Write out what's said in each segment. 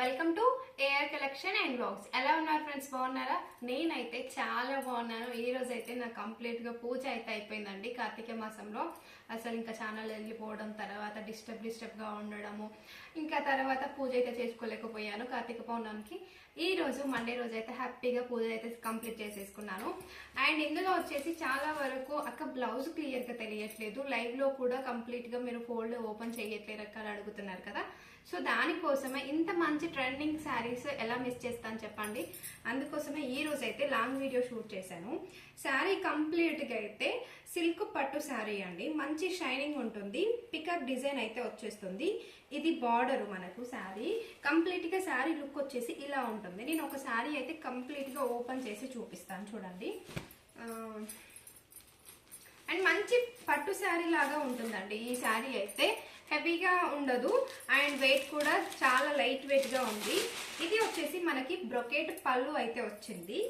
Welcome to AR collection and blogs ఎలా ఉన్నారు friends బాగున్నారా? నేనైతే చాలా బాగున్నాను. ఈ రోజు అయితే నాకు కంప్లీట్గా పూజ అయితే అయిపోయిందండి కార్తీక మాసంలో. అసలు ఇంకా ఛానల్ వెళ్ళిపోవడం తర్వాత డిస్టర్బ్ డిస్టర్బ్గా ఉండడము ఇంకా తర్వాత పూజ అయితే చేసుకోలేకపోయాను కార్తీక పౌర్ణమికి. ఈ రోజు మండే రోజు అయితే హ్యాపీగా పూజ అయితే కంప్లీట్ చేసేసుకున్నాను. అండ్ ఇందులో వచ్చేసి చాలా వరకు అక్క బ్లౌజ్ క్లియర్గా తెలియట్లేదు. లైవ్లో కూడా కంప్లీట్గా మీరు ఫోల్డ్ ఓపెన్ చేయట్లేదు అక్క అడుగుతున్నారు కదా. సో దానికోసమే ఇంత మంచి ట్రెండింగ్ శారీస్ ఎలా మిస్ చేస్తాను చెప్పండి. అందుకోసమే ఈ రోజు అయితే లాంగ్ వీడియో షూట్ చేశాను. శారీ కంప్లీట్గా అయితే సిల్క్ పట్టు శారీ అండి. మంచి మంచి షైనింగ్ ఉంటుంది. పికప్ డిజైన్ అయితే వచ్చేస్తుంది. ఇది బార్డర్ మనకు శారీ. కంప్లీట్గా శారీ లుక్ వచ్చేసి ఇలా ఉంటుంది. నేను ఒక శారీ అయితే కంప్లీట్గా ఓపెన్ చేసి చూపిస్తాను చూడండి. అండ్ మంచి పట్టు శారీ లాగా ఉంటుందండి ఈ శారీ అయితే. హెవీగా ఉండదు. అండ్ వెయిట్ కూడా చాలా లైట్ వెయిట్గా ఉంది. ఇది వచ్చేసి మనకి బ్రొకేట్ పళ్ళు అయితే వచ్చింది.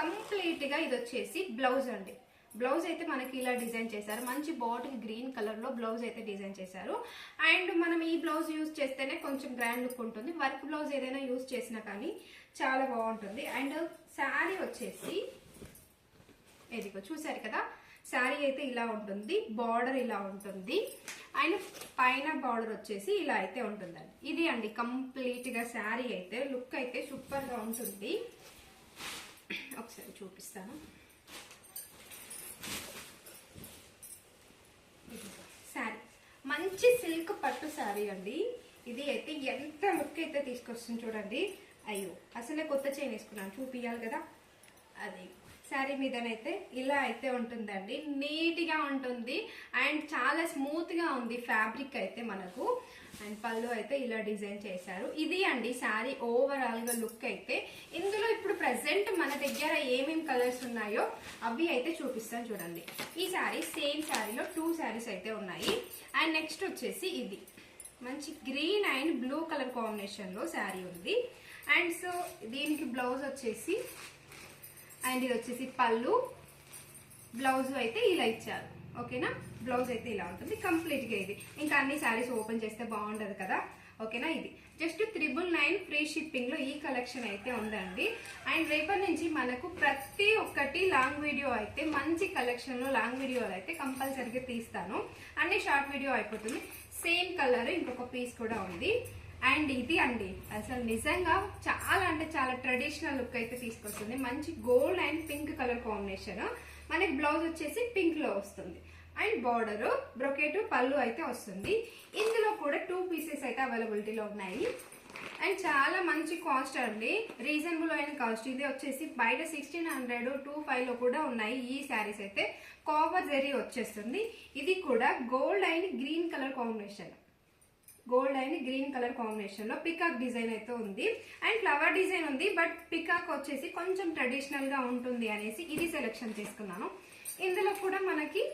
కంప్లీట్గా ఇది వచ్చేసి బ్లౌజ్ అండి. బ్లౌజ్ అయితే మనకి ఇలా డిజైన్ చేశారు. మంచి బాటిల్ గ్రీన్ కలర్లో బ్లౌజ్ అయితే డిజైన్ చేశారు. అండ్ మనం ఈ బ్లౌజ్ యూజ్ చేస్తేనే కొంచెం గ్రాండ్ లుక్ ఉంటుంది. వర్క్ బ్లౌజ్ ఏదైనా యూజ్ చేసినా కానీ చాలా బాగుంటుంది. అండ్ శారీ వచ్చేసి ఇదిగో చూసారు కదా? శారీ అయితే ఇలా ఉంటుంది. బార్డర్ ఇలా ఉంటుంది. అండ్ పైన బార్డర్ వచ్చేసి ఇలా అయితే ఉంటుందండి. ఇది అండి కంప్లీట్గా శారీ అయితే లుక్ అయితే సూపర్గా ఉంటుంది. ఒకసారి చూపిస్తాను శారీ మంచి సిల్క్ పట్టు శారీ అండి. ఇది అయితే ఎంత లుక్ అయితే తీసుకొస్తుంది చూడండి. అయ్యో అసలే కొత్త చైన్ వేసుకున్నాను. చూపియాలి కదా. అది. శారీ మీదనైతే ఇలా అయితే ఉంటుందండి. నీట్గా ఉంటుంది. అండ్ చాలా స్మూత్గా ఉంది ఫ్యాబ్రిక్ అయితే మనకు. అండ్ పళ్ళు అయితే ఇలా డిజైన్ చేశారు. ఇది అండి శారీ ఓవరాల్గా లుక్ అయితే. ఇందులో ఇప్పుడు ప్రెసెంట్ మన దగ్గర ఏమేమి కలర్స్ ఉన్నాయో అవి అయితే చూపిస్తాను చూడండి. ఈ శారీ సేమ్ శారీలో టూ శారీస్ అయితే ఉన్నాయి. అండ్ నెక్స్ట్ వచ్చేసి ఇది. మంచి గ్రీన్ అండ్ బ్లూ కలర్ కాంబినేషన్లో శారీ ఉంది. అండ్ సో దీనికి బ్లౌజ్ వచ్చేసి అండ్ ఇది వచ్చేసి పళ్ళు. బ్లౌజ్ అయితే ఇలా ఇచ్చారు. ఓకేనా? బ్లౌజ్ అయితే ఇలా ఉంటుంది. కంప్లీట్గా ఇది. ఇంకా అన్ని శారీస్ ఓపెన్ చేస్తే బాగుండదు కదా? ఓకేనా? ఇది. జస్ట్ త్రిబుల్ నైన్ ఫ్రీ షిప్పింగ్లో ఈ కలెక్షన్ అయితే ఉందండి. అండ్ రేపటి నుంచి మనకు ప్రతి ఒక్కటి లాంగ్ వీడియో అయితే మంచి కలెక్షన్లో లాంగ్ వీడియోలు అయితే కంపల్సరీగా తీస్తాను. అన్ని షార్ట్ వీడియో అయిపోతుంది. సేమ్ కలర్ ఇంకొక పీస్ కూడా ఉంది. అండ్ ఇది అండి. అసలు నిజంగా చాలా అంటే చాలా ట్రెడిషనల్ లుక్ అయితే తీసుకొస్తుంది. మంచి gold and pink colour combination మనకి బ్లౌజ్ వచ్చేసి పింక్లో వస్తుంది. అండ్ బార్డర్ బ్రొకేట్ పళ్ళు అయితే వస్తుంది. ఇందులో కూడా టూ పీసెస్ అయితే అవైలబిలిటీలో ఉన్నాయి. అండ్ చాలా మంచి కాస్ట్ అండి. రీజనబుల్ అయిన కాస్ట్ ఇది వచ్చేసి బయట సిక్స్టీన్ హండ్రెడ్ టూ ఫైవ్లో కూడా ఉన్నాయి ఈ శారీస్ అయితే. కాపర్ జరీ వచ్చేస్తుంది. ఇది కూడా gold and green colour combination gold and green colour కాంబినేషన్లో పికాక్ డిజైన్ అయితే ఉంది. అండ్ ఫ్లవర్ డిజైన్ ఉంది బట్ పికాక్ వచ్చేసి కొంచెం ట్రెడిషనల్గా ఉంటుంది అనేసి ఇది సెలెక్షన్ చేసుకున్నాను. ఇందులో కూడా మనకి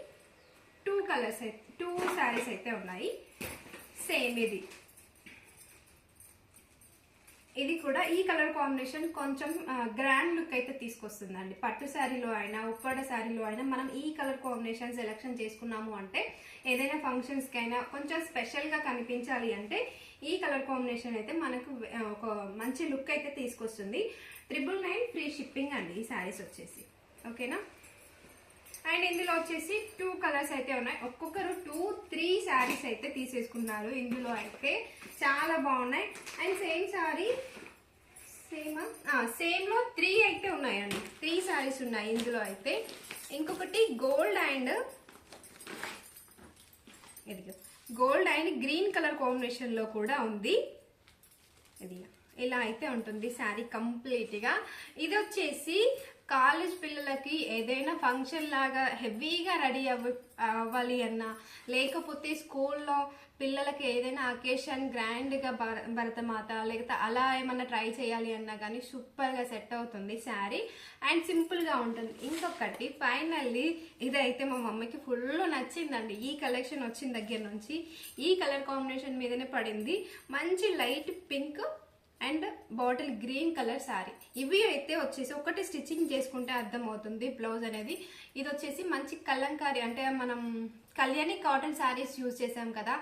టూ కలర్స్ అయితే టూ శారీస్ అయితే ఉన్నాయి. సేమ్ ఇది. ఇది కూడా ఈ కలర్ కాంబినేషన్ కొంచెం గ్రాండ్ లుక్ అయితే తీసుకొస్తుందండి. పట్టు శారీలో అయినా ఉప్పడ శారీలో అయినా మనం ఈ కలర్ కాంబినేషన్ సెలెక్షన్ చేసుకున్నాము అంటే ఏదైనా ఫంక్షన్స్కి అయినా కొంచెం స్పెషల్గా కనిపించాలి అంటే ఈ కలర్ కాంబినేషన్ అయితే మనకు ఒక మంచి లుక్ అయితే తీసుకొస్తుంది. త్రిబుల్ నైన్ ఫ్రీ షిప్పింగ్ అండి ఈ శారీస్ వచ్చేసి. ఓకేనా? అండ్ ఇందులో వచ్చేసి టూ కలర్స్ అయితే ఉన్నాయి. ఒక్కొక్కరు టూ త్రీ శారీస్ అయితే తీసేసుకున్నారు ఇందులో అయితే. చాలా బాగున్నాయి. అండ్ సేమ్ శారీ సేమ్ సేమ్లో త్రీ అయితే ఉన్నాయండి. త్రీ శారీస్ ఉన్నాయి ఇందులో అయితే. ఇంకొకటి గోల్డ్ అండ్ ఇదిగో గోల్డ్ అండ్ గ్రీన్ కలర్ కాంబినేషన్లో కూడా ఉంది. ఇది ఇలా అయితే ఉంటుంది శారీ కంప్లీట్గా ఇది వచ్చేసి కాలేజ్ పిల్లలకి ఏదైనా ఫంక్షన్ లాగా హెవీగా రెడీ అవ్వ అవ్వాలి అన్నా లేకపోతే స్కూల్లో పిల్లలకి ఏదైనా అకేషన్ గ్రాండ్గా భర- భరతమాత లేకపోతే అలా ఏమన్నా ట్రై చేయాలి అన్నా కానీ సూపర్గా సెట్ అవుతుంది శారీ అండ్ సింపుల్గా ఉంటుంది. ఇంకొకటి ఫైనల్లీ ఇదైతే మా మమ్మీకి ఫుల్ నచ్చిందండి. ఈ కలెక్షన్ వచ్చిన దగ్గర నుంచి ఈ కలర్ కాంబినేషన్ మీదనే పడింది. మంచి light pink and bottle green colour sari ఇవి అయితే వచ్చేసి ఒకటి స్టిచ్చింగ్ చేసుకుంటే అర్థమవుతుంది బ్లౌజ్ అనేది. ఇది వచ్చేసి మంచి కలంకారీ అంటే మనం కళ్యాణి కాటన్ శారీస్ యూజ్ చేసాం కదా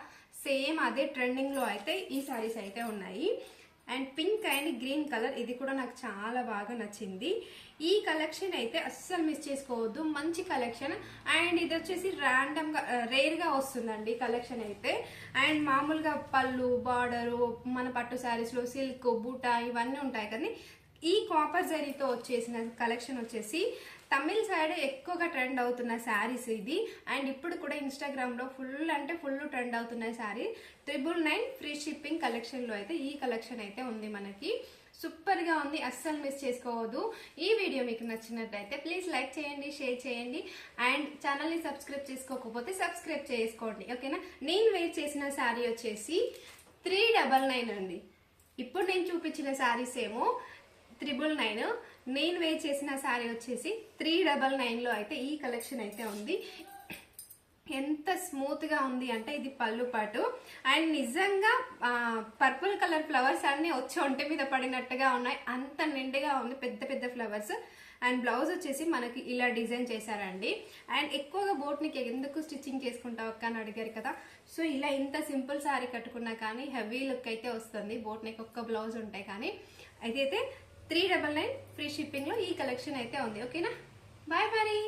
సేమ్ అదే ట్రెండింగ్లో అయితే ఈ శారీస్ అయితే ఉన్నాయి. And pink and green colour ఇది కూడా నాకు చాలా బాగా నచ్చింది. ఈ కలెక్షన్ అయితే అస్సలు మిస్ చేసుకోవద్దు. మంచి కలెక్షన్. అండ్ ఇది వచ్చేసి ర్యాండమ్గా రేర్గా వస్తుందండి కలెక్షన్ అయితే. అండ్ మామూలుగా పళ్ళు బార్డరు మన పట్టు శారీస్లో సిల్క్ బూటా ఇవన్నీ ఉంటాయి కానీ ఈ కాపర్ జరీతో వచ్చేసిన కలెక్షన్ వచ్చేసి తమిళ్ సైడ్ ఎక్కువగా ట్రెండ్ అవుతున్న శారీస్ ఇది. అండ్ ఇప్పుడు కూడా ఇన్స్టాగ్రామ్లో ఫుల్ అంటే ఫుల్ ట్రెండ్ అవుతున్న sari triple nine free shipping కలెక్షన్లో అయితే ఈ కలెక్షన్ అయితే ఉంది మనకి. సూపర్గా ఉంది. అస్సలు మిస్ చేసుకోవద్దు. ఈ వీడియో మీకు నచ్చినట్టయితే ప్లీజ్ లైక్ చేయండి షేర్ చేయండి. అండ్ ఛానల్ని సబ్స్క్రైబ్ చేసుకోకపోతే సబ్స్క్రైబ్ చేసుకోండి. ఓకేనా నేను వెయిట్ చేసిన శారీ వచ్చేసి త్రీ డబల్ నైన్ అండి. ఇప్పుడు నేను చూపించిన శారీస్ ఏమో త్రిబుల్ నైన్ నేను వే చేసిన శారీ వచ్చేసి త్రీ డబల్ నైన్లో అయితే ఈ కలెక్షన్ అయితే ఉంది. ఎంత స్మూత్గా ఉంది అంటే ఇది పళ్ళు పాటు. అండ్ నిజంగా పర్పుల్ కలర్ ఫ్లవర్స్ అన్నీ వచ్చి ఒంటి మీద పడినట్టుగా ఉన్నాయి. అంత నిండుగా ఉంది పెద్ద పెద్ద ఫ్లవర్స్ అండ్ బ్లౌజ్ వచ్చేసి మనకి ఇలా డిజైన్ చేశారండి. అండ్ ఎక్కువగా బోట్నికి ఎందుకు స్టిచ్చింగ్ చేసుకుంటావు అక్క అని అడిగారు కదా. సో ఇలా ఇంత సింపుల్ శారీ కట్టుకున్నా కానీ హెవీ లుక్ అయితే వస్తుంది. బోట్నికి ఒక్క బ్లౌజ్ ఉంటాయి కానీ. అయితే త్రీ డబల్ నైన్ ఫ్రీ షిప్పింగ్లో ఈ కలెక్షన్ అయితే ఉంది. ఓకేనా? బాయ్ మరి.